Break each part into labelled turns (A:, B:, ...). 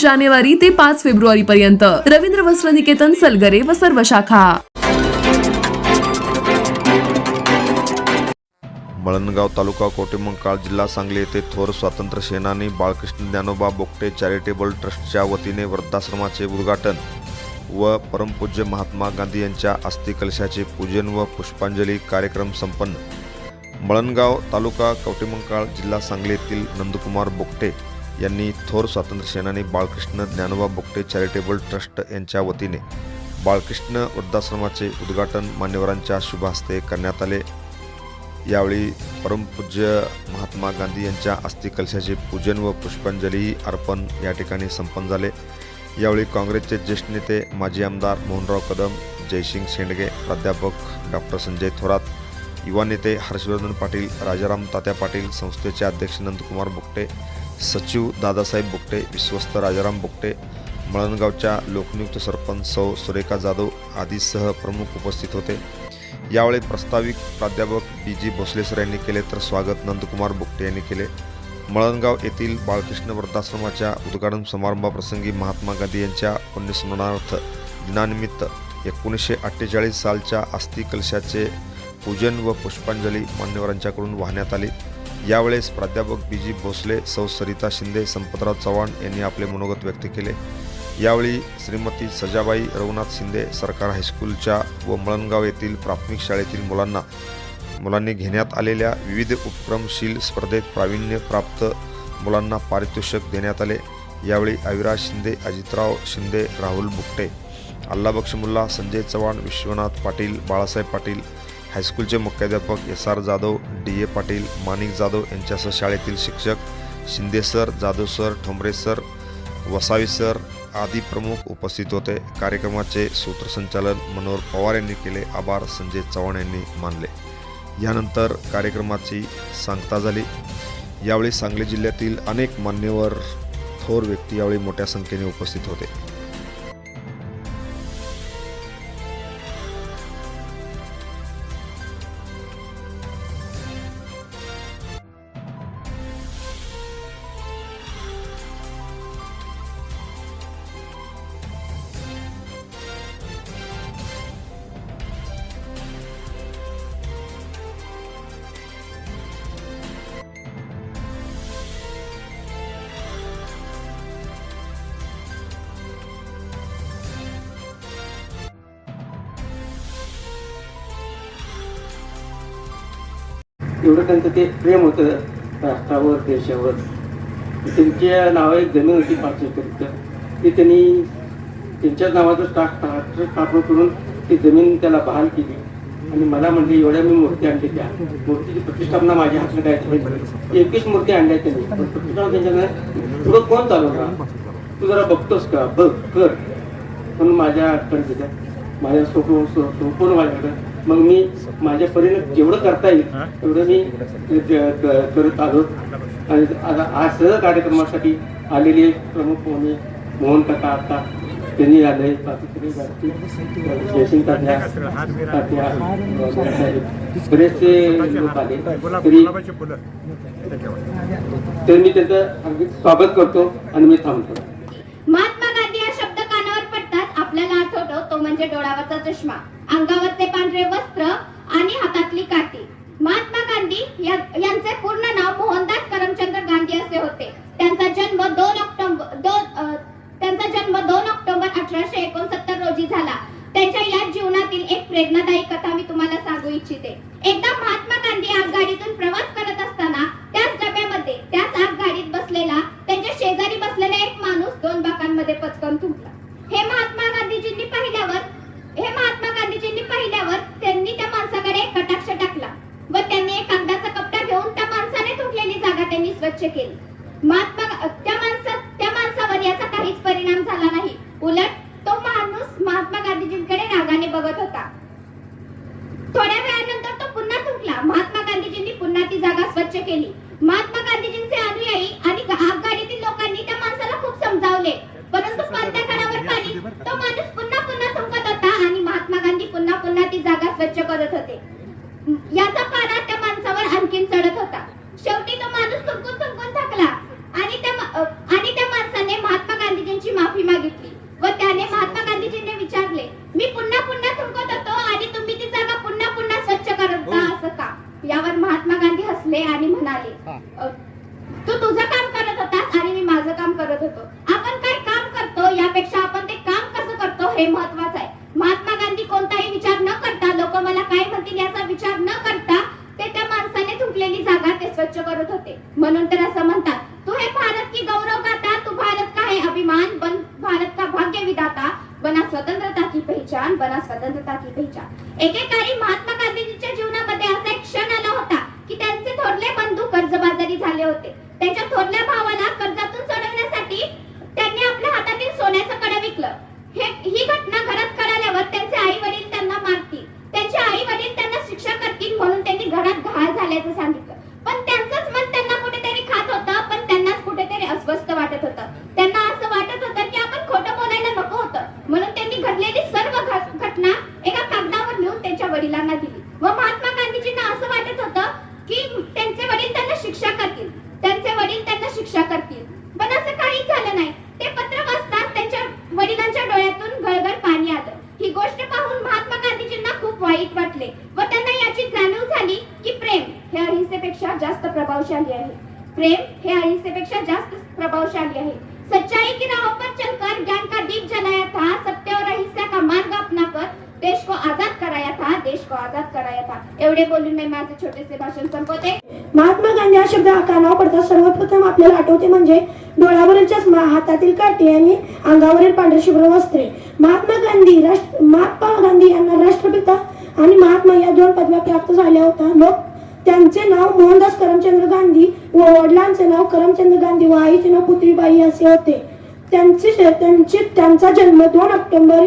A: जानेवारी ते पाच फेब्रुवारी पर्यंत रवींद्र वस्त्र निकेतन सलगरे व सर्व शाखा.
B: मळणगाव तालुका कोटेमंकाळ जिल्हा सांगली येथे थोर स्वातंत्र्य सेनानी बाळकृष्ण ज्ञानोबा बोगटे चॅरिटेबल ट्रस्टच्या वतीने वृद्धाश्रमाचे उद्घाटन व परमपूज्य महात्मा गांधी यांच्या अस्थिकलशाचे पूजन व पुष्पांजली कार्यक्रम संपन्न. मळणगाव तालुका कवटेमंकाळ जिल्हा सांगली येथील नंदकुमार बोगटे यांनी थोर स्वातंत्र्य सेनानी बाळकृष्ण ज्ञानोबा बोगटे चॅरिटेबल ट्रस्ट यांच्या वतीने बाळकृष्ण वृद्धाश्रमाचे उद्घाटन मान्यवरांच्या शुभ हस्ते करण्यात आले. यावेळी परमपूज्य महात्मा गांधी यांच्या अस्थिकलशाचे पूजन व पुष्पांजली अर्पण या ठिकाणी संपन्न झाले. यावेळी काँग्रेसचे ज्येष्ठ नेते माजी आमदार मोहनराव कदम जयसिंग शेंडगे प्राध्यापक डॉक्टर संजय थोरात युवा नेते हर्षवर्धन पाटील राजाराम तात्या पाटील संस्थेचे अध्यक्ष नंदकुमार बुकटे सचिव दादासाहेब बुकटे विश्वस्त राजाराम बुकटे मळणगावच्या लोकनियुक्त सरपंच सौ सुरेखा जाधव आदीसह प्रमुख उपस्थित होते. यावेळी प्रस्ताविक प्राध्यापक बी जी भोसले सर यांनी केले तर स्वागत नंदकुमार बुकटे यांनी केले. मळणगाव येथील बाळकृष्ण वृद्धाश्रमाच्या उद्घाटन समारंभाप्रसंगी महात्मा गांधी यांच्या पुण्यस्मरणार्थ दिनानिमित्त एकोणीसशे अठ्ठेचाळीस सालच्या अस्थि कलशाचे पूजन व पुष्पांजली मान्यवरांच्याकडून वाहण्यात आली. यावेळेस प्राध्यापक बी जी भोसले सौ सरिता शिंदे संपतराव चव्हाण यांनी आपले मनोगत व्यक्त केले. यावेळी श्रीमती सजाबाई रघुनाथ शिंदे सरकार हायस्कूलच्या व मळणगाव येथील प्राथमिक शाळेतील मुलांना मुलांनी घेण्यात आलेल्या विविध उपक्रमशील स्पर्धेत प्रावीण्य प्राप्त मुलांना पारितोषिक देण्यात आले. यावेळी अविराज शिंदे अजितराव शिंदे राहुल बुकटे अल्लाबक्ष मुल्ला संजय चव्हाण विश्वनाथ पाटील बाळासाहेब पाटील हायस्कूलचे मुख्याध्यापक S R Jadhav D A Patil Manik Jadhav यांच्यासह शाळेतील शिक्षक Shinde sir Jadhav sir Thombare sir Vasavi sir आदी प्रमुख उपस्थित होते. कार्यक्रमाचे सूत्रसंचालन मनोहर पवार यांनी केले. आभार संजय चव्हाण यांनी मानले. यानंतर कार्यक्रमाची सांगता झाली. यावेळी सांगली जिल्ह्यातील अनेक मान्यवर थोर व्यक्ती यावेळी मोठ्या संख्येने उपस्थित होते.
C: एवढं त्यांचं ते प्रेम होतं. राष्ट्रावर देशावर. त्यांच्या नावा एक जमीन होती पाच एकर ती त्यांनी त्यांच्याच नावाचं स्टाक राष्ट्र स्थापन करून ती जमीन त्याला बहाल केली. आणि मला म्हणजे एवढ्या मी मूर्ती आणली त्या. मूर्तीची प्रतिष्ठापना माझ्या हातात काय एकवीस मूर्ती आणल्या त्यांनी. पण प्रतिष्ठापना त्यांच्याकडे पुढं कोण चालवला तू जरा बघतोस का? बघ कर. म्हणून माझ्या अडचण दिल्या माझ्या सोपं सोपवून माझ्याकडं. मग मी माझ्या परीने जेवढं करता येईल तेवढं मी करत आलो. आणि आता आज सह कार्यक्रमासाठी आलेले प्रमुख पाहुणे मोहन काका आता त्यांनी आले. जयसिंग तात्या बरेचसे लोक आले. तरी तर मी त्याचं अगदी स्वागत करतो आणि मी थांबतो.
D: महात्मा गांधी हा शब्द कानावर पडताच आपल्याला आठवतो तो म्हणजे डोळ्यावरचा चष्मा. अंगावरचे पांढरे वस्त्र आणि हातातली काठी. महात्मा गांधी यांचे पूर्ण नाव मोहनदास करमचंद गांधी असे होते. त्यांचा जन्म दोन ऑक्टोबर दोन त्यांचा जन्म दोन ऑक्टोबर अठराशे एकोणसत्तर रोजी झाला. त्यांच्या या जीवनातील एक प्रेरणादायी कथा मी तुम्हाला सांगू इच्छिते. एकदा महात्मा गांधी आगगाडीतून प्रवास करत असताना त्याच डब्यामध्ये त्याच आगगाडीत बसलेला त्यांच्या शेजारी बसलेला एक माणूस दोन बाकांमध्ये पचकन तुटला. हे महात्मा गांधीजींनी पाहिल्यावर हे महात्मा पाहिल्यावर त्यांनी त्या माणसाकडे कटाक्ष टाकला व त्यांनी एक कागदाचा कपडा घेऊन त्या माणसाने तुटलेली जागा त्यांनी स्वच्छ केली. महात्मा त्या माणसात त्या माणसावर याचा काहीच परिणाम झाला नाही. उलट तो माणूस महात्मा गांधीजींकडे रागाने बघत होता. थोड्या वेळानंतर तो पुन्हा तुटला. महात्मा गांधीजींनी पुन्हा ती
E: जागा स्वच्छ केली. शब्द कानावर पडतात सर्वप्रथम आपल्याला आठवते म्हणजे डोळ्यावरील चष्मा हातातील काठी आणि अंगावरील पांढरे शुभ्र वस्त्रे. महात्मा गांधी राष्ट्र महात्मा गांधी यांना राष्ट्रपिता आणि महात्मा या दोन पदव्या प्राप्त झाल्या होत्या लोक त्यांचे नाव मोहनदास करमचंद्र गांधी व वडिलांचे नाव करमचंद्र गांधी व आईचे नाव पुतळीबाई असे होते. त्यांचे त्यांचे त्यांचा जन्म दोन ऑक्टोबर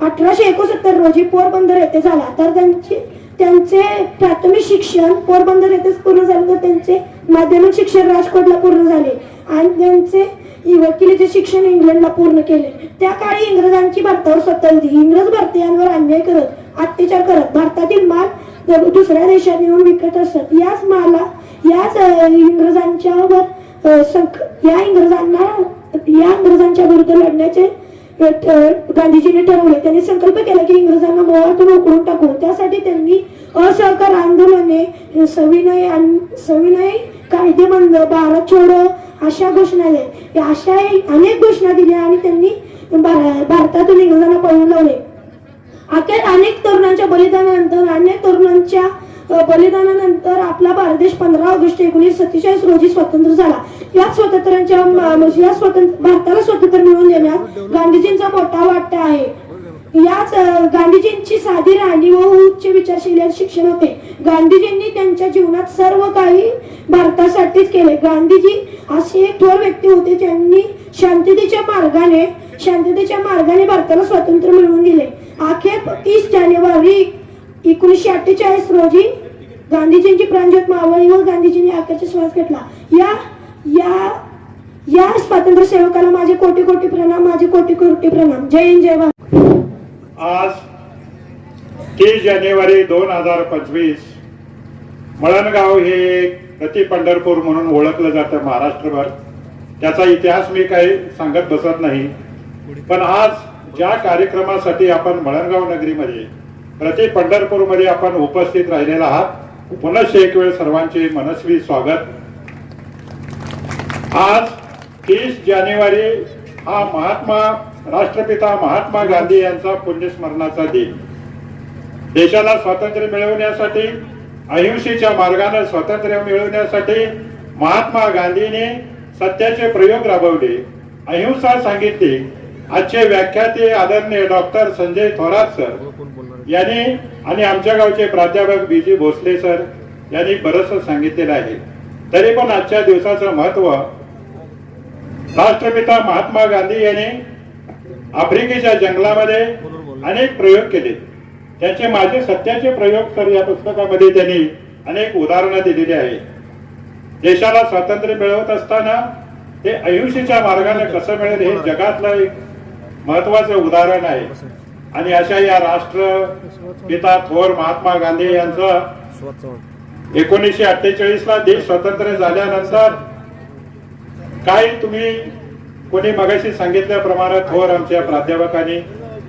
E: अठराशे एकोणसत्तर रोजी पोरबंदर येथे झाला. तर त्यांचे त्यांचे प्राथमिक शिक्षण पोरबंदर येथेच पूर्ण झाले. तर त्यांचे माध्यमिक शिक्षण राजकोटला पूर्ण झाले. आणि त्यांचे वकिलीचे शिक्षण इंग्लंडला पूर्ण केले. त्या काळी इंग्रजांची भारतावर स्वतंत्र इंग्रज भारतीयांवर अन्याय करत अत्याचार करत भारतातील माल दुसऱ्या देशात येऊन विकत असत. याच माला याच इंग्रजांच्यावर इंग्रजांच्या या इंग्रजांना या इंग्रजांच्या विरुद्ध लढण्याचे गांधीजींनी ठरवले त्यांनी संकल्प केला की इंग्रजांना मोहातून उकळून टाकू त्यासाठी त्यांनी असहकार आंदोलने सविनय सविनय कायदे बंद भारत छोडो अशा घोषणा दिल्या. अशा अनेक घोषणा दिल्या आणि त्यांनी भारतातून इंग्रजांना पळून लावले. अखेर अनेक तरुणांच्या बलिदानानंतर अनेक तरुणांच्या बलिदानानंतर आपला भारत देश पंधरा ऑगस्ट एकोणीसशे सत्तेचाळीस रोजी स्वतंत्र झाला. या स्वातंत्र्यांच्या म्हणजे या स्वतंत्र भारताला स्वातंत्र्य मिळवून देण्यात गांधीजींचा मोठा वाटा आहे. याच गांधीजींची साधी राहणी व उच्च विचारशील शिक्षण होते. गांधीजींनी त्यांच्या जीवनात सर्व काही भारतासाठीच केले. गांधीजी असे एक थोर व्यक्ती होते त्यांनी शांततेच्या मार्गाने शांततेच्या मार्गाने भारताला स्वातंत्र्य मिळवून दिले. अखेर तीस जानेवारी एकोणीसशे अठ्ठेचाळीस रोजी गांधीजींची प्राणज्योत मावळी व गांधीजींनी अखेरचा श्वास घेतला. या या या स्वातंत्र्य सेवकाला माझे कोटी कोटी प्रणाम माझे कोटी कोटी प्रणाम. जय हिंद जय भारत.
F: आज तीस जानेवारी दोन हजार पंचवीस मळणगाव हे एक प्रति पंढरपूर म्हणून ओळखलं जातं महाराष्ट्रभर. त्याचा इतिहास मी काही सांगत बसत नाही. पण आज ज्या कार्यक्रमासाठी आपण मळणगाव नगरीमध्ये प्रति पंढरपूरमध्ये आपण उपस्थित राहिलेला आहात पुनश्च एक वेळ सर्वांचे मनस्वी स्वागत. आज तीस जानेवारी हा महात्मा राष्ट्रपिता महात्मा गांधी यांचा पुण्यस्मरणाचा दिन. देशाला स्वातंत्र्य मिळवण्यासाठी अहिंसेच्या मार्गाने स्वातंत्र्य मिळवण्यासाठी महात्मा गांधीने सत्याचे प्रयोग राबवले. अहिंसा सांगितली. आजचे व्याख्याते आदरणीय डॉक्टर संजय थोरात सर. यांनी आणि आमच्या गावचे प्राध्यापक बी जी भोसले सर यांनी बरंच सांगितलेलं आहे. तरी पण आजच्या दिवसाचं महत्त्व राष्ट्रपिता महात्मा गांधी यांनी आफ्रिकेच्या जंगलामध्ये अनेक प्रयोग केले. त्याचे माझे सत्याचे प्रयोग तर या पुस्तकामध्ये त्यांनी अनेक उदाहरणं दिलेली आहेत. देशाला स्वातंत्र्य मिळवत असताना ते अहिंसेच्या मार्गाने कसं मिळेल हे जगातलं एक महत्वाचं उदाहरण आहे. आणि अशा या राष्ट्र पिता थोर महात्मा गांधी यांचं एकोणीसशे अठ्ठेचाळीसला देश स्वतंत्र झाल्यानंतर काय तुम्ही कोणी मगाशी सांगितल्याप्रमाणे थोर आमच्या प्राध्यापकांनी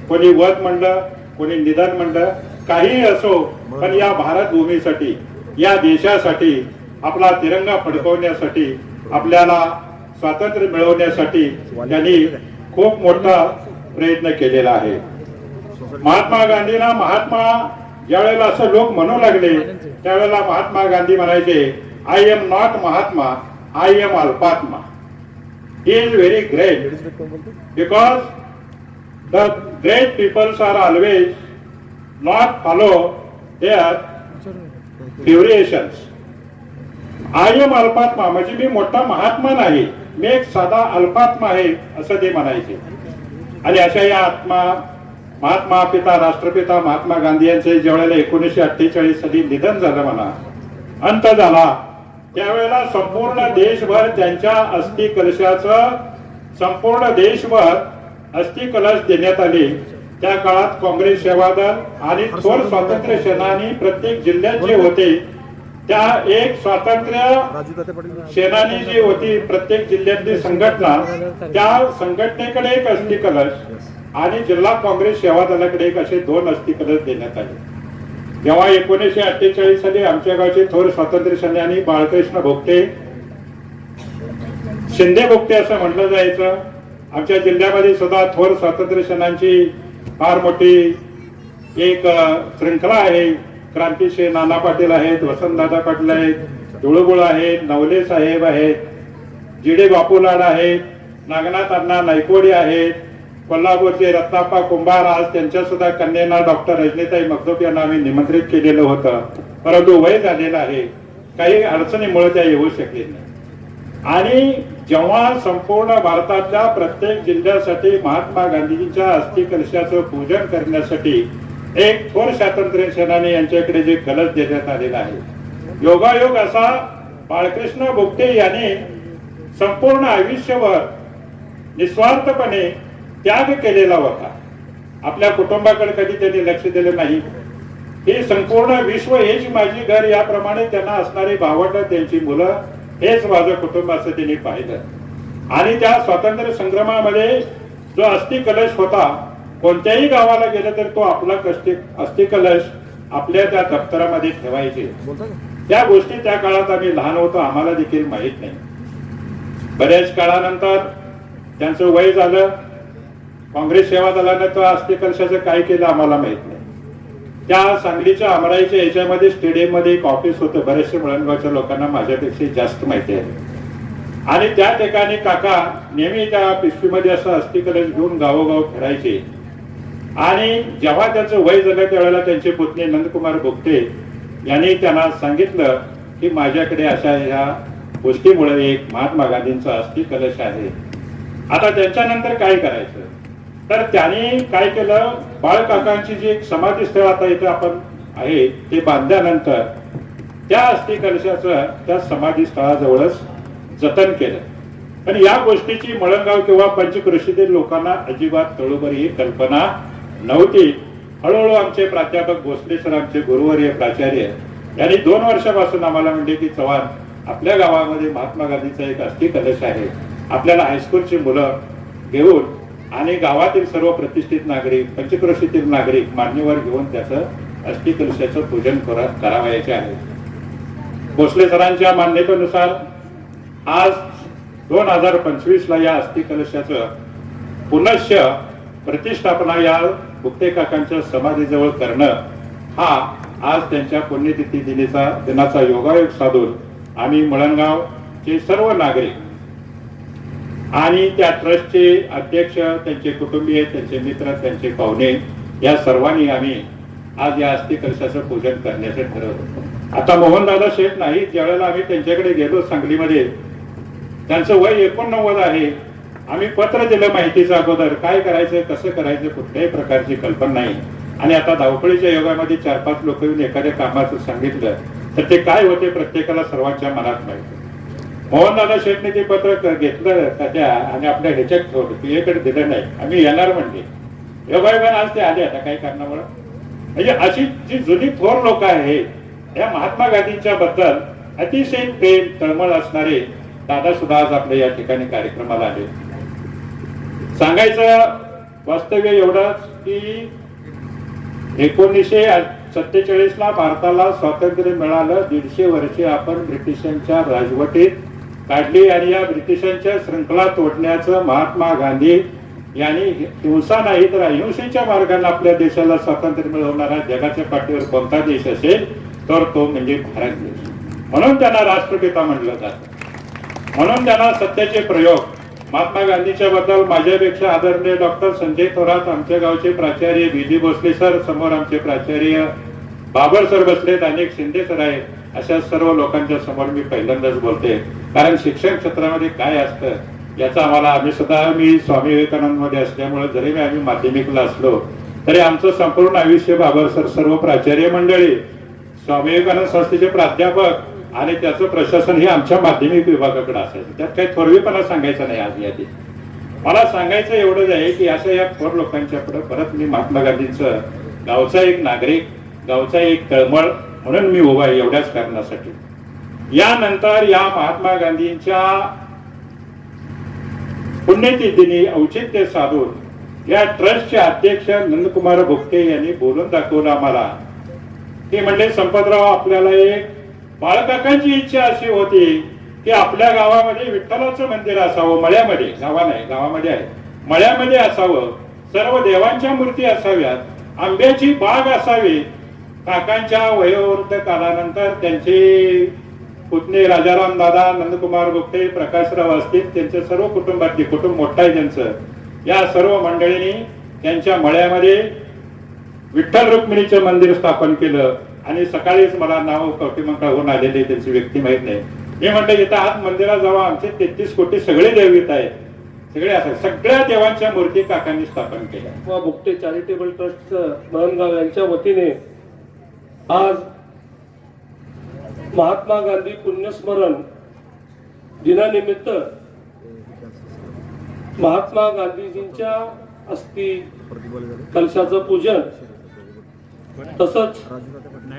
F: कोणी वध म्हणलं कोणी निधन म्हणलं काहीही असो पण या भारत भूमीसाठी या देशासाठी आपला तिरंगा फडकवण्यासाठी आपल्याला स्वातंत्र्य मिळवण्यासाठी त्यांनी खूप मोठा प्रयत्न केलेला आहे. महात्मा गांधींना महात्मा ज्यावेळेला असं लोक म्हणू लागले त्यावेळेला महात्मा गांधी म्हणायचे I am not Mahatma I am अल्पात्मा. Is very great because the great peoples are always not follow their durations I am अल्पात्मा म्हणजे मी मोठा महात्मा नाही मी एक साधा अल्पात्मा आहे असं ते म्हणायचे. आणि अशा या आत्मा महात्मा पिता राष्ट्रपिता महात्मा गांधी यांचे ज्यावेळेला एकोणीसशे अठ्ठेचाळीस साली निधन झालं म्हणा अंत झाला. त्यावेळेला संपूर्ण देशभर त्यांच्या अस्थि कलशाचं संपूर्ण देशभर अस्थि कलश देण्यात आले. त्या काळात काँग्रेस सेवादल आणि थोर स्वातंत्र्य सेनानी प्रत्येक जिल्ह्यात जे होते त्या एक स्वातंत्र्य सेनानी जी होती प्रत्येक जिल्ह्यातली संघटना त्या संघटनेकडे एक अस्थि कलश आणि जिल्हा काँग्रेस सेवा दलाकडे एक असे दोन अस्थि देण्यात आले. जेव्हा एकोणीसशे अठ्ठेचाळीस साली आमच्या गावचे थोर स्वातंत्र्य सैन्यानी बाळकृष्ण भोगते शिंदे भोगते असं म्हटलं जायचं आमच्या जिल्ह्यामध्ये सुद्धा थोर स्वातंत्र्य सेनांची फार मोठी एक श्रृंखला आहे. क्रांतीश्री नाना पाटील आहेत वसंतदादा पाटील आहेत धुळबुळ आहेत नवले साहेब आहेत जिडे बापूलाड आहेत नागनाथ अण्णा नायकोडी आहेत कोल्हापूरचे रत्नाप्पा कुंभार आज त्यांच्या सुद्धा कन्येना डॉक्टर रजनीताई मगदूप यांना आम्ही निमंत्रित केलेलं होतं. परंतु वय झालेलं आहे. काही अडचणीमुळे त्या येऊ शकले नाही आणि जेव्हा संपूर्ण भारतातल्या प्रत्येक जिल्ह्यासाठी महात्मा गांधीजींच्या अस्थिकलशाचं पूजन करण्यासाठी एक थोर स्वातंत्र्य सेनानी यांच्याकडे जे कलश देण्यात आलेला आहे. योगायोग असा बाळकृष्ण बोगटे यांनी संपूर्ण आयुष्यभर निस्वार्थपणे त्याग केलेला होता. आपल्या कुटुंबाकडे कधी त्यांनी लक्ष दिलं नाही. हे संपूर्ण विश्व हेच माझी घर याप्रमाणे त्यांना असणारी भावंड त्यांची मुलं हेच माझं कुटुंब असं त्यांनी पाहिलं. आणि त्या स्वातंत्र्य संग्रामामध्ये जो अस्थि कलश होता कोणत्याही गावाला गेलं तर तो आपला कष्टी अस्थि कलश आपल्या त्या दप्तरामध्ये ठेवायचे. त्या गोष्टी त्या काळात आम्ही लहान होतो आम्हाला देखील माहीत नाही. बऱ्याच काळानंतर त्यांचं वय झालं काँग्रेस सेवा दलानं तो अस्थि कलशाचं काय केलं आम्हाला माहीत नाही. त्या सांगलीच्या अमराईच्या याच्यामध्ये स्टेडियममध्ये एक ऑफिस होतं. बरेचसे मुळणगावच्या लोकांना माझ्यापेक्षा जास्त माहिती आहे. आणि त्या ठिकाणी काका नेहमी त्या पिशवीमध्ये असं अस्थि कलश घेऊन गावोगाव फिरायचे. आणि जेव्हा त्याचं वय झालं त्यावेळेला त्यांचे पुतणे नंदकुमार बोगटे यांनी त्यांना सांगितलं की माझ्याकडे अशा ह्या गोष्टीमुळे एक महात्मा गांधींचा अस्थि कलश आहे. आता त्यांच्यानंतर काय करायचं? तर त्यांनी काय केलं? बाळकाकांची जी एक समाधी स्थळ आता इथे आपण आहे ते बांधल्यानंतर त्या अस्थि कलशाचं त्या समाधी स्थळाजवळच जतन केलं. पण या गोष्टीची मळंगाव किंवा पंचकृषीतील लोकांना अजिबात तळोबरी ही कल्पना नव्हती. हळूहळू आमचे प्राध्यापक भोसले सर आमचे गुरुवर्य प्राचार्य यांनी दोन वर्षापासून आम्हाला म्हणले की चव्हाण आपल्या गावामध्ये महात्मा गांधीचा एक अस्थि कलश आहे. आपल्याला हायस्कूलची मुलं घेऊन आणि गावातील सर्व प्रतिष्ठित नागरिक पंचक्रोशीतील नागरिक मान्यवर घेऊन त्याचं अष्टिकलशाचं पूजन करत करावयाचे आहे. भोसले सरांच्या मान्यतेनुसार आज दोन हजार पंचवीस ला या अस्थिकलशाच पुनश्च प्रतिष्ठापना या गुप्ते काकांच्या समाधीजवळ करणं हा आज त्यांच्या पुण्यतिथी दिनीचा दिनाचा योगायोग साधून आम्ही मळणगावचे सर्व नागरिक आणि त्या ट्रस्टचे अध्यक्ष त्यांचे कुटुंबीय त्यांचे मित्र त्यांचे पाहुणे या सर्वांनी आम्ही आज या अस्थि कलशाचं पूजन करण्याचे ठरवलं आता मोहनदादा शेठ नाही ज्यावेळेला आम्ही त्यांच्याकडे गेलो सांगलीमध्ये त्यांचं वय एकोणनव्वद आहे. आम्ही पत्र दिलं माहितीचं अगोदर काय करायचं कसं करायचं कुठल्याही प्रकारची कल्पना नाही. आणि आता धावपळीच्या योगामध्ये चार पाच लोक येऊन एखाद्या कामाचं सांगितलं तर ते काय होते प्रत्येकाला सर्वांच्या मनात माहिती. मोहनदादा शेठने ते पत्र घेतलं त्याच्या आणि आपल्या ह्याच्यात ठेवलं तुझ्याकडे दिलं नाही. आम्ही येणार म्हणले योगायोगाने आज ते आले आता काही कारणामुळे. म्हणजे अशी जी जुनी थोर लोक आहेत या महात्मा गांधींच्या बद्दल अतिशय प्रेम तळमळ असणारे दादा सुद्धा आज आपल्या या ठिकाणी कार्यक्रमाला आले. सांगायचं वास्तव्य एवढंच की एकोणीसशे सत्तेचाळीस ला भारताला स्वातंत्र्य मिळालं. दीडशे वर्षे आपण ब्रिटिशांच्या राजवटीत काढली आणि या ब्रिटिशांच्या श्रृंखला तोडण्याचं महात्मा गांधी यांनी हिंसा नाही तर अहिंसेच्या मार्गाने आपल्या देशाला स्वातंत्र्य मिळवणारा जगाच्या पाठीवर कोणता देश असेल तर तो म्हणजे भारत देश. म्हणून त्यांना राष्ट्रपिता म्हटलं जात. म्हणून त्यांना सत्याचे प्रयोग महात्मा गांधीच्या बद्दल माझ्यापेक्षा आदरणीय डॉक्टर संजय थोरात आमच्या गावचे प्राचार्य बी जी. भोसले सर समोर आमचे प्राचार्य बाबर सर बसलेत अनेक शिंदे सर आहेत. अशा सर्व लोकांच्या समोर मी पहिल्यांदाच बोलते. कारण शिक्षण क्षेत्रामध्ये काय असतं याचा आम्हाला आम्ही सुद्धा मी स्वामी विवेकानंदमध्ये असल्यामुळे जरी मी आम्ही माध्यमिकला असलो तरी आमचं संपूर्ण आयुष्य बाबर सर सर्व प्राचार्य मंडळी स्वामी विवेकानंद संस्थेचे प्राध्यापक आणि त्याचं प्रशासन हे आमच्या माध्यमिक विभागाकडे असायचं. त्यात काही थोरवीपणा सांगायचा नाही आज यादी. मला सांगायचं एवढंच आहे की अशा या थोर लोकांच्या पुढे परत मी महात्मा गांधींचं गावचा एक नागरिक गावचा एक तळमळ म्हणून मी उभा आहे एवढ्याच कारणासाठी. यानंतर या महात्मा गांधींच्या पुण्यतिथीने औचित्य साधून या ट्रस्टचे अध्यक्ष नंदकुमार भुक्ते यांनी बोलून दाखवलं आम्हाला. ते म्हणले संपतराव आपल्याला एक बाळकाकांची इच्छा अशी होती की आपल्या गावामध्ये विठ्ठलाचं मंदिर असावं मळ्यामध्ये. गावा नाही गावामध्ये आहे. मळ्यामध्ये असावं. सर्व देवांच्या मूर्ती असाव्यात. आंब्याची बाग असावी. काकांच्या वयोवृद्ध कालानंतर त्यांचे पुतणे राजाराम दादा नंदकुमार गुप्ते प्रकाशराव असतील त्यांच्या सर्व कुटुंबातली कुटुंब मोठं आहे त्यांचं. या सर्व मंडळींनी त्यांच्या मळ्यामध्ये विठ्ठल रुक्मिणीचं मंदिर स्थापन केलं. आणि सकाळीच मला नाव कवटीमंकाळहून आलेले त्यांची व्यक्ती माहीत नाही. मी म्हटलं इथं आज मंदिरात जावा आमचे तेहतीस कोटी सगळे देव आहेत. सगळे असं सगळ्या देवांच्या मूर्ती काकांनी स्थापन केल्या.
G: किंवा भुकटे चॅरिटेबल ट्रस्टचं बळणगाव यांच्या वतीने आज महात्मा गांधी पुण्यस्मरण दिनानिमित्त महात्मा गांधीजींच्या अस्थि कलशाचं पूजन तसंच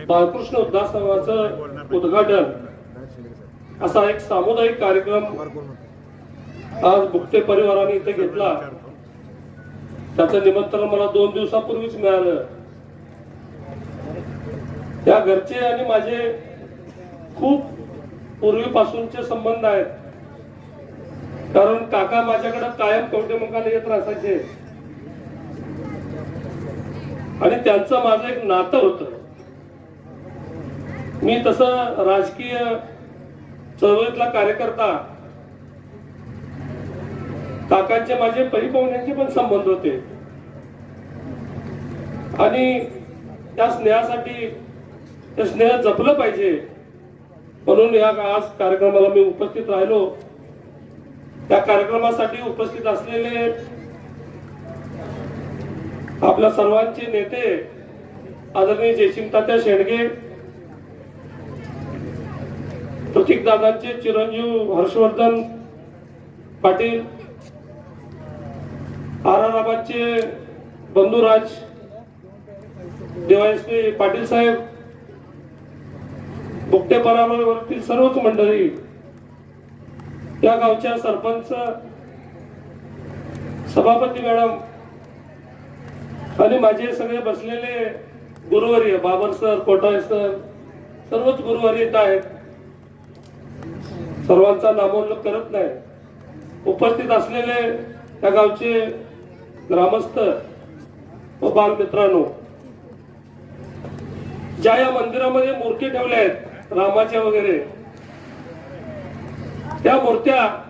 G: बाळकृष्ण उद्यासमाचं उद्घाटन असा एक सामुदायिक कार्यक्रम आज भुक्ते परिवाराने इथे घेतला. त्याचं निमंत्रण मला दोन दिवसापूर्वीच मिळालं. त्या घरचे आणि माझे खूप पूर्वीपासूनचे संबंध आहेत. कारण काका माझ्याकडे कायम कवटेमंकाला येत राहायचे. आणि त्यांचं माझं एक नातं होत. मी तसं राजकीय चळवळीतला कार्यकर्ता काकांचे माझे परिपाहुण्यांचे पण संबंध होते. आणि त्या स्नेहासाठी ते स्नेह जपलं पाहिजे. म्हणून या आज कार्यक्रमाला मी उपस्थित राहिलो. त्या कार्यक्रमासाठी उपस्थित असलेले आपल्या सर्वांचे नेते आदरणीय जयसिंगतात्या शेंडगे प्रतीक दादांचे चिरंजीव हर्षवर्धन पाटील आराराबादचे बंधुराज देवायस्वी पाटील साहेब बुकटे परावरती सर्वच मंडळी या गावच्या सरपंच सभापती मॅडम आणि माझे सगळे बसलेले गुरुवारी बाबर सर कोटाळे सर सर्वच गुरुवारी येत आहेत. सर्वांचा नामोल्लेख करत नाही. उपस्थित असलेले त्या गावचे ग्रामस्थ व बालमित्रांनो ज्या या मंदिरामध्ये मूर्ती ठेवल्या आहेत रामाच्या वगैरे. त्या मूर्त्या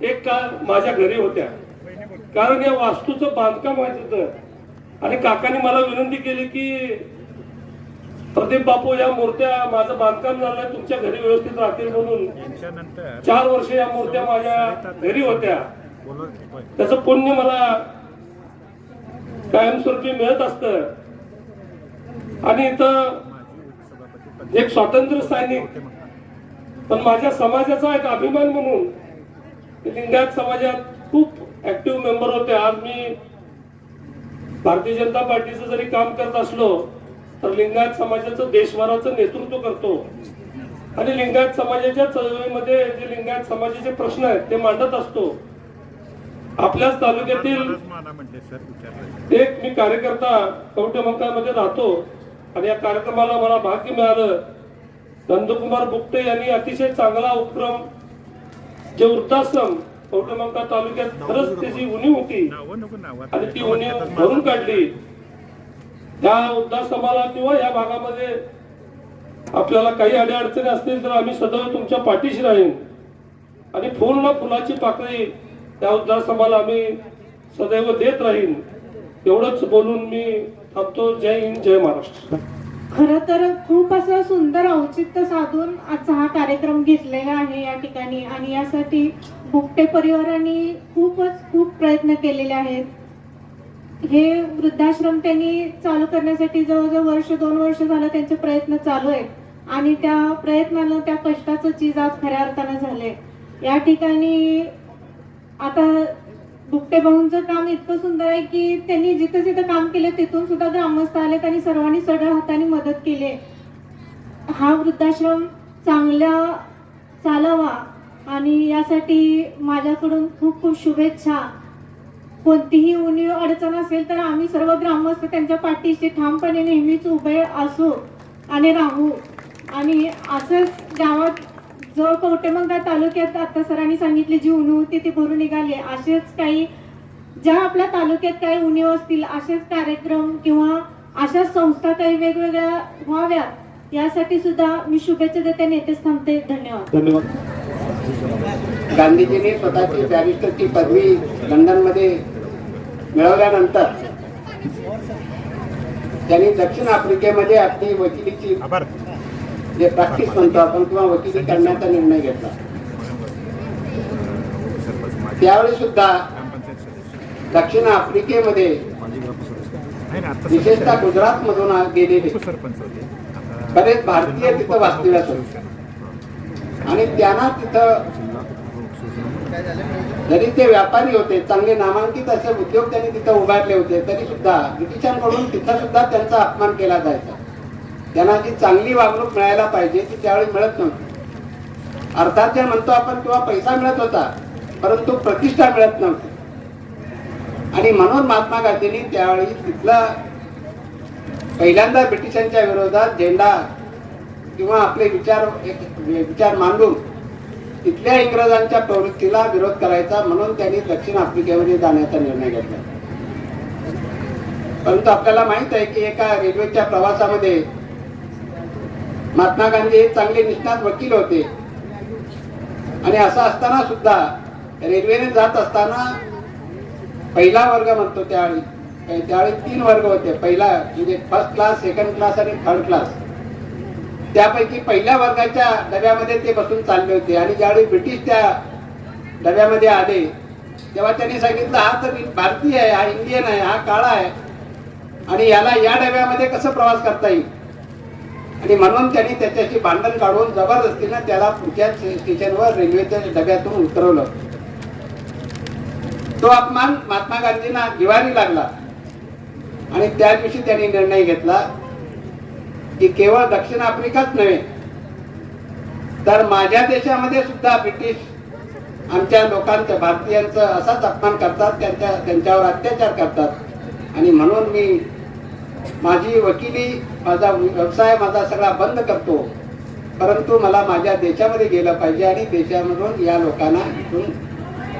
G: एक काळ माझ्या घरी होत्या. कारण या वास्तूचं बांधकाम व्हायचं होतं. आणि काकाने मला विनंती केली की प्रदीप बापू या मूर्त्या माझं बांधकाम झालंय तुमच्या घरी व्यवस्थित राहतील म्हणून. चार वर्ष या मूर्त्या माझ्या घरी होत्या. त्याचं पुण्य मला कायमस्वरूपी मिळत असत. आणि इथं एक स्वातंत्र्य सैनिक. पण माझ्या समाजाचा एक अभिमान म्हणून लिंगायत समाजात खूप ऍक्टिव्ह मेंबर होते. आज मी भारतीय जनता पार्टीचं जरी काम करत असलो तर लिंगायत समाजाचं देशभराचं नेतृत्व करतो. आणि लिंगायत समाजाच्या चळवळीमध्ये जे लिंगायत समाजाचे प्रश्न आहेत ते मांडत असतो. आपल्याच तालुक्यातील एक मी कार्यकर्ता कवटेमंकामध्ये राहतो. आणि या कार्यक्रमाला मला भाग्य मिळालं. नंदकुमार बुकटे यांनी अतिशय चांगला उपक्रम जे वृद्धाश्रम कवटेमंका तालुक्यात खरंच त्याची उणीव होती. आणि ती उणीव भरून काढली. त्या वृद्धाश्रमाला किंवा या भागामध्ये आपल्याला काही अडीअडचणी असतील तर आम्ही सदैव तुमच्या पाठीशी राहीन. आणि पूर्ण फुलाची पाकळी त्या वृद्धाश्रमाला आम्ही सदैव देत राहीन. एवढंच बोलून मी थांबतो. जय हिंद जय महाराष्ट्र.
H: खरं तर खूप असं सुंदर औचित्य साधून आजचा हा कार्यक्रम घेतलेला आहे या ठिकाणी. आणि यासाठी बुकटे परिवाराने खूपच खूप प्रयत्न केलेले आहेत. हे वृद्धाश्रम त्यांनी चालू करण्यासाठी जवळजवळ वर्ष दोन वर्ष झालं त्यांचे प्रयत्न चालू आहेत. आणि त्या प्रयत्नानं त्या कष्टाचं चीज आज खऱ्या अर्थानं झालंय. या ठिकाणी आता बुकटे भाऊंचं काम इतकं सुंदर आहे की त्यांनी जिथं जिथं काम केलं तिथून सुद्धा ग्रामस्थ आलेत आणि सर्वांनी सगळ्या हाताने मदत केली. हा वृद्धाश्रम चांगला चालावा आणि यासाठी माझ्याकडून खूप खूप शुभेच्छा. कोणतीही उणीव अडचण असेल तर आम्ही सर्व ग्रामस्थ त्यांच्या पाठीशी ठामपणे नेहमीच उभे असू आणि राहू. आणि असंच गावात जो कवटेमंगा तालुक्यात आता सरांनी सांगितली जी उणीव होती ती भरून निघाली. असेच काही ज्या आपल्या तालुक्यात काही उणीव असतील असेच कार्यक्रम किंवा अशाच संस्था काही वेगवेगळ्या व्हाव्यात यासाठी सुद्धा मी शुभेच्छा देते. नेतेच थांबते. धन्यवाद.
G: धन्यवाद.
I: गांधीजींनी स्वतःची बॅरिस्टरची पदवी लंडनमध्ये मिळवल्यानंतर त्यांनी दक्षिण आफ्रिकेमध्ये आपली वकिलीची जे प्रॅक्टिस म्हणतो आपण किंवा वकिली करण्याचा निर्णय घेतला. त्यावेळी सुद्धा दक्षिण आफ्रिकेमध्ये विशेषतः गुजरात मधून गेलेले बरेच भारतीय तिथं वास्तव्यात होते आणि त्यांना तिथं जरी ते व्यापारी होते चांगले नामांकित असे उद्योग त्यांनी तिथं उभारले होते तरी सुद्धा ब्रिटिशांकडून तिथं सुद्धा त्यांचा अपमान केला जायचा. त्यांना जी चांगली वागणूक मिळायला पाहिजे ती त्यावेळी मिळत नव्हती. अर्थात जे म्हणतो आपण किंवा पैसा मिळत होता परंतु प्रतिष्ठा मिळत नव्हती. आणि म्हणून महात्मा गांधींनी त्यावेळी तिथला पहिल्यांदा ब्रिटिशांच्या विरोधात झेंडा किंवा आपले विचार एक विचार मांडून तिथल्या इंग्रजांच्या प्रवृत्तीला विरोध करायचा म्हणून त्यांनी दक्षिण आफ्रिकेमध्ये जाण्याचा निर्णय घेतला. परंतु आपल्याला माहीत आहे की एका रेल्वेच्या प्रवासामध्ये महात्मा गांधी हे चांगले निष्णात वकील होते. आणि असं असताना सुद्धा रेल्वेने जात असताना पहिला वर्ग म्हणतो त्यावेळी त्यावेळी तीन वर्ग होते. पहिला म्हणजे फर्स्ट क्लास सेकंड क्लास आणि थर्ड क्लास त्यापैकी पहिल्या वर्गाच्या डब्यामध्ये ते बसून चालले होते. आणि ज्यावेळी ब्रिटिश त्या डब्यामध्ये आले तेव्हा त्यांनी सांगितलं हा तर भारतीय आहे हा इंडियन आहे हा काळा आहे. आणि याला या डब्यामध्ये कसं प्रवास करता येईल? आणि म्हणून त्यांनी त्याच्याशी भांडण काढून जबरदस्तीनं त्याला पुढच्या स्टेशनवर रेल्वेच्या डब्यातून उतरवलं. तो अपमान महात्मा गांधींना जिवारी लागला. आणि त्या दिवशी त्यांनी निर्णय घेतला की केवळ दक्षिण आफ्रिकाच नव्हे तर माझ्या देशामध्ये सुद्धा ब्रिटिश आमच्या लोकांचं भारतीयांचं असाच अपमान करतात त्यांच्या त्यांच्यावर अत्याचार करतात. आणि म्हणून मी माझी वकिली माझा व्यवसाय माझा सगळा बंद करतो. परंतु मला माझ्या देशामध्ये गेलं पाहिजे आणि देशामधून या लोकांना इथून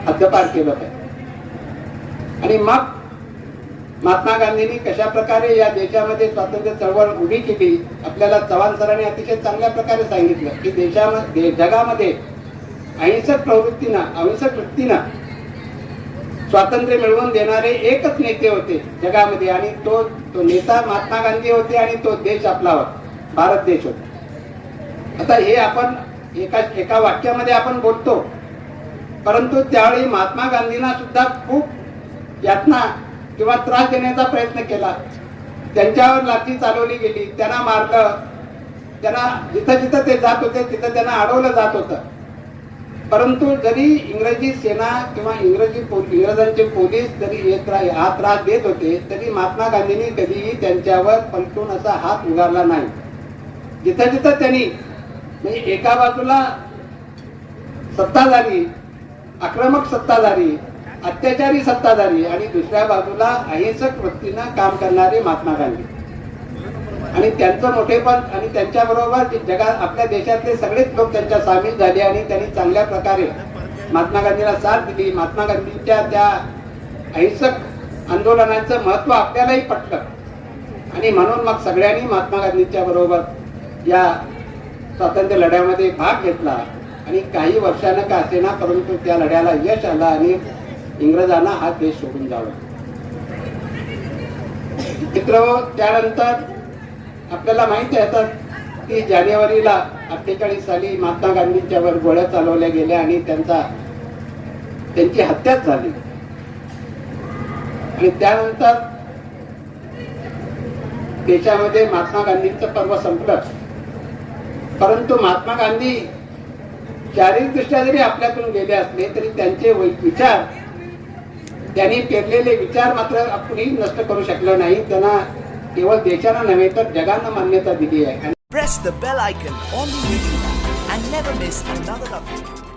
I: हद्दपार केलं पाहिजे. आणि मग महात्मा गांधींनी कशा प्रकारे या देशामध्ये स्वातंत्र्य चळवळ उभी केली आपल्याला चव्हाण सरांनी अतिशय चांगल्या प्रकारे सांगितलं की देशामध्ये जगामध्ये अहिंसक प्रवृत्तीनं अहिंसक वृत्तीनं स्वातंत्र्य मिळवून देणारे एकच नेते होते जगामध्ये. आणि तो तो नेता महात्मा गांधी होते आणि तो देश आपला होता. भारत देश होता. आता हे आपण एका एका वाक्यामध्ये आपण बोलतो. परंतु त्यावेळी महात्मा गांधींना सुद्धा खूप यातना किंवा त्रास देण्याचा प्रयत्न केला. त्यांच्यावर लाठी चालवली गेली. त्यांना मारलं. त्यांना जिथं जिथं ते जात होते तिथं त्यांना अडवलं जात होतं. परंतु जरी इंग्रजी सेना किंवा इंग्रजी पो- इंग्रजांचे पोलीस जरी येत त्रा- हा त्रास देत होते तरी महात्मा गांधींनी कधीही त्यांच्यावर पलटून असा हात उगारला नाही. जिथं जिथं त्यांनी म्हणजे एका बाजूला सत्ताधारी आक्रमक सत्ताधारी अत्याचारी सत्ताधारी आणि दुसऱ्या बाजूला अहिंसक वृत्तीनं काम करणारे महात्मा गांधी. आणि त्यांचं मोठेपण आणि त्यांच्या बरोबर जगात आपल्या देशातले सगळेच लोक त्यांच्या सामील झाले आणि त्यांनी चांगल्या प्रकारे महात्मा गांधीला साथ दिली. महात्मा गांधींच्या त्या अहिंसक आंदोलनाचं महत्त्व आपल्यालाही पटलं. आणि म्हणून मग सगळ्यांनी महात्मा गांधींच्या बरोबर या स्वातंत्र्य लढ्यामध्ये भाग घेतला. आणि काही वर्षानं का असेना परंतु त्या लढ्याला यश आलं आणि इंग्रजांना हा देश सोडून जावा. मित्र त्यानंतर आपल्याला माहिती आहे आता की जानेवारीला अठ्ठेचाळीस साली महात्मा गांधींच्यावर गोळ्या चालवल्या गेल्या आणि त्यांचा त्यांची हत्याच झाली. आणि त्यानंतर देशामध्ये महात्मा गांधींचं पर्व संपलं. परंतु महात्मा गांधी शारीरिकदृष्ट्या जरी आपल्यातून गेले असले तरी त्यांचे वै- विचार त्यांनी पेरलेले विचार मात्र आपणही नष्ट करू शकलो नाही. त्यांना केवळ देशाला नव्हे तर जगांना मान्यता दिली आहे
J: Press the bell icon on the YouTube app and never miss another update.